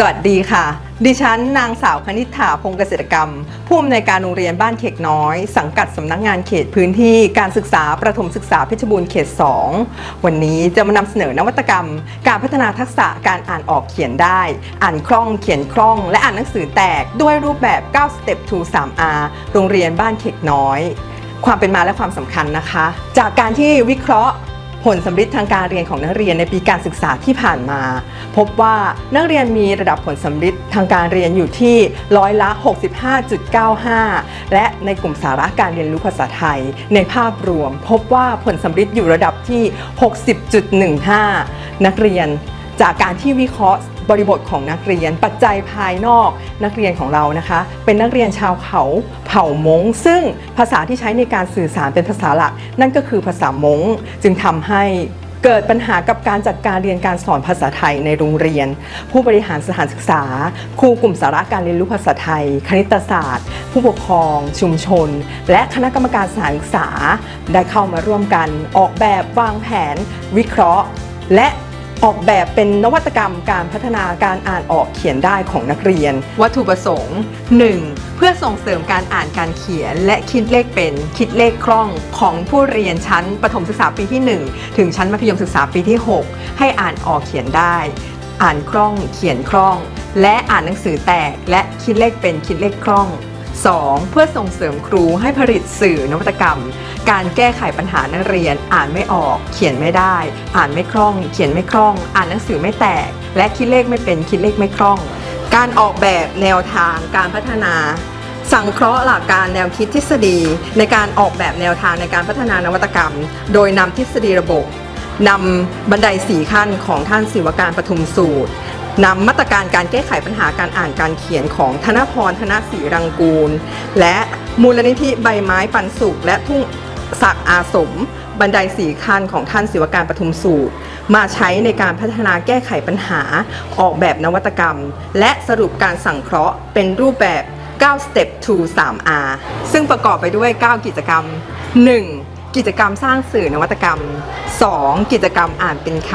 สวัสดีค่ะ ดิฉันนางสาวคณิษฐาพงเกษตรกรรม ผู้อำนวยการโรงเรียนบ้านเขกน้อย สังกัดสำนักงานเขตพื้นที่การศึกษาประถมศึกษาเพชรบูรณ์เขต 2 วันนี้จะมานำเสนอนวัตกรรม การพัฒนาทักษะการอ่านออกเขียนได้ อ่านคล่องเขียนคล่อง และอ่านหนังสือแตกด้วยรูปแบบ 9 Step to 3R โรงเรียนบ้านเขกน้อย ความเป็นมาและความสำคัญนะคะ จากการที่วิเคราะห์ ผลสำฤทธิ์ทางการเรียนของนักเรียนในปีการศึกษาที่ผ่านมา พบว่านักเรียนมีระดับผลสำฤทธิ์ทางการเรียนอยู่ที่ร้อยละ 65.95 และในกลุ่มสาระการเรียนรู้ภาษาไทย ในภาพรวม พบว่าผลสำฤทธิ์อยู่ระดับที่ 60.15 นักเรียน จากการที่วิเคราะห์บริบทของนักเรียน ปัจจัยภายนอกนักเรียนของเรานะคะ เป็นนักเรียนชาวเขาเผ่ามงซึ่งภาษาที่ใช้ในการสื่อสารเป็นภาษาหลัก นั่นก็คือภาษามงจึงทำให้เกิดปัญหากับการจัดการเรียนการสอนภาษาไทยในโรงเรียน ผู้บริหารสถานศึกษา ครูกลุ่มสาระการเรียนรู้ภาษาไทย คณิตศาสตร์ ผู้ปกครอง ชุมชน และคณะกรรมการสถานศึกษา ได้เข้ามาร่วมกัน ออกแบบวางแผน วิเคราะห์ และ ออกแบบเป็นนวัตกรรมการพัฒนาการอ่านออกเขียนได้ของนักเรียน วัตถุประสงค์ 1. เพื่อส่งเสริมการอ่านการเขียน และคิดเลขเป็นคิดเลขคล่องของผู้เรียนชั้นประถมศึกษาปีที่ 1 ถึงชั้นมัธยมศึกษาปีที่ 6 ให้อ่านออกเขียนได้ อ่านคล่องเขียนคล่อง และอ่านหนังสือแตกและคิดเลขเป็นคิดเลขคล่อง 2. เพื่อส่งเสริมครูให้ผลิตสื่อนวัตกรรม การแก้ไขปัญหานักเรียน อ่านไม่ออก เขียนไม่ได้ อ่านไม่คล่อง เขียนไม่คล่อง อ่านหนังสือไม่แตก และคิดเลขไม่เป็นคิดเลขไม่คล่อง การออกแบบแนวทางการพัฒนา สังเคราะห์หลักการแนวคิดทฤษฎี ในการออกแบบแนวทางในการพัฒนานวัตกรรม โดยนำทฤษฎีระบบนำบันไดสี่ขั้นของท่านศิวการปทุมสูตร นำมาตรการการแก้ไขปัญหาการอ่านการเขียนของธนพรธนศรีรังกูล และมูลนิธิใบไม้ปันสุข และทุ่งศักดิ์อาสม บันไดสี่ขั้นของท่านศิวการปทุมสูตร มาใช้ในการพัฒนาแก้ไขปัญหาออกแบบนวัตกรรม และสรุปการสังเคราะห์เป็นรูปแบบ9 Step to 3R ซึ่งประกอบไปด้วย 9 กิจกรรม 1. กิจกรรมสร้างสื่อนวัตกรรม 2. กิจกรรมอ่านเป็นค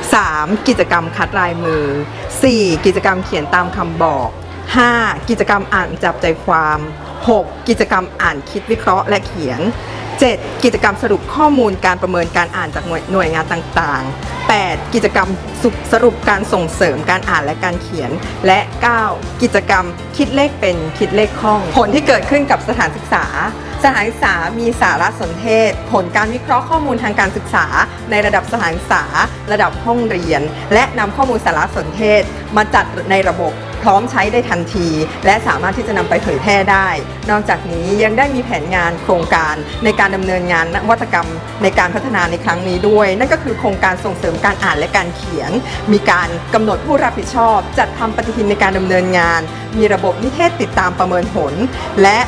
ำ 3. กิจกรรมคัดลายมือ 4. กิจกรรมเขียนตามคำบอก 5. กิจกรรมอ่านจับใจความ 6. กิจกรรมอ่านคิดวิเคราะห์และเขียน 7. กิจกรรมสรุปข้อมูลการประเมินการอ่านจากหน่วยวยงานต่างๆ 8. กิจกรรมสสรุปการส่งเสริมการอ่านและการเขียน และ 9. กิจกรรมคิดเลขเป็นคิดเลขคล่อง ผลที่เกิดขึ้นกับสถานศึกษา สถานศึกษามีสารสนเทศ ผลการวิเคราะห์ข้อมูลทางการศึกษา ในระดับสถานศึกษา ระดับห้องเรียน และนำข้อมูลสารสนเทศ มาจัดในระบบพร้อมใช้ได้ทันที และสามารถที่จะนำไปเผยแพร่ได้ นอกจากนี้ยังได้มีแผนงานโครงการในการดำเนินงานนวัตกรรมในการพัฒนาในครั้งนี้ด้วย นั่นก็คือโครงการส่งเสริมการอ่านและการเขียน มีการกำหนดผู้รับผิดชอบ จัดทำปฏิทินในการดำเนินงาน มีระบบนิเทศติดตามประเมินผล และ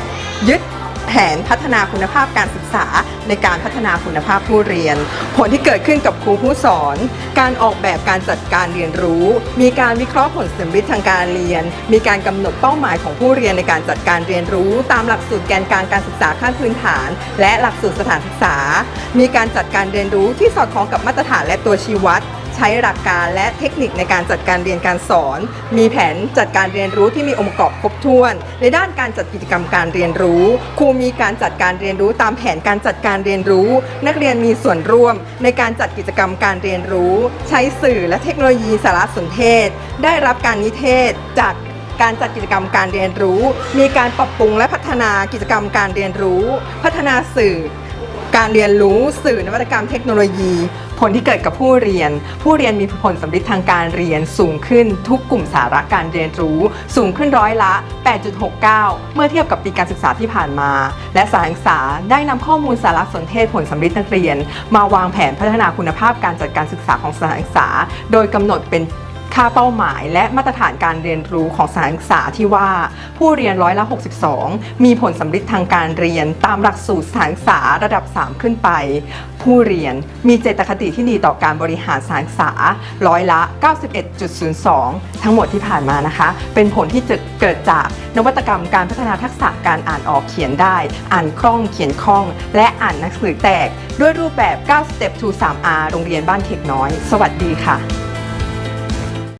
ยึด แผนพัฒนาคุณภาพการศึกษา ในการพัฒนาคุณภาพผู้เรียน ผลที่เกิดขึ้นกับครูผู้สอน การออกแบบการจัดการเรียนรู้ มีการวิเคราะห์ผลสำฤทธิ์ทางการเรียน มีการกำหนดเป้าหมายของผู้เรียนในการจัดการเรียนรู้ ตามหลักสูตรแกนกลางการศึกษาขั้นพื้นฐาน และหลักสูตรสถานศึกษา มีการจัดการเรียนรู้ที่สอดคล้องกับมาตรฐานและตัวชี้วัด ใช้หลักการและเทคนิคในการจัดการเรียนการสอน มีแผนจัดการเรียนรู้ที่มีองค์ประกอบครบถ้วน ในด้านการจัดกิจกรรมการเรียนรู้ ครูมีการจัดการเรียนรู้ตามแผนการจัดการเรียนรู้ นักเรียนมีส่วนร่วม ในการจัดกิจกรรมการเรียนรู้ ใช้สื่อและเทคโนโลยีสารสนเทศ ได้รับการนิเทศจากการจัดกิจกรรมการเรียนรู้ มีการปรับปรุงและพัฒนากิจกรรมการเรียนรู้ พัฒนาสื่อ การเรียนรู้สื่อนวัตกรรมเทคโนโลยี ผลที่เกิดกับผู้เรียน ผู้เรียนมีผลสำลิดทางการเรียนสูงขึ้นทุกกลุ่มสาระการเรียนรู้ สูงขึ้นร้อยละ 8.69 เมื่อเทียบกับปีการศึกษาที่ผ่านมา และสถานศึกษาได้นำข้อมูลสารสนเทศผลสำลิดนักเรียน มาวางแผนพัฒนาคุณภาพการจัดการศึกษาของสถานศึกษา โดยกำหนดเป็น ค่าเป้าหมาย และมาตรฐานการเรียนรู้ของสถานศึกษาที่ว่า ผู้เรียนร้อยละ 62 มีผลสำลิดทางการเรียนตามหลักสูตรสถานศึกษาระดับ 3 ขึ้นไป ผู้เรียนมีเจตคติที่ดีต่อการบริหารสถานศึกษาร้อยละ 91.02 ทั้งหมดที่ผ่านมานะคะ เป็นผลที่จะเกิดจากนวัตกรรมการพัฒนาทักษะการอ่านออกเขียนได้ อ่านคล่องเขียนคล่อง และอ่านหนังสือแตก ด้วยรูปแบบ 9 Step to 3R โรงเรียนบ้านเขกน้อย สวัสดีค่ะ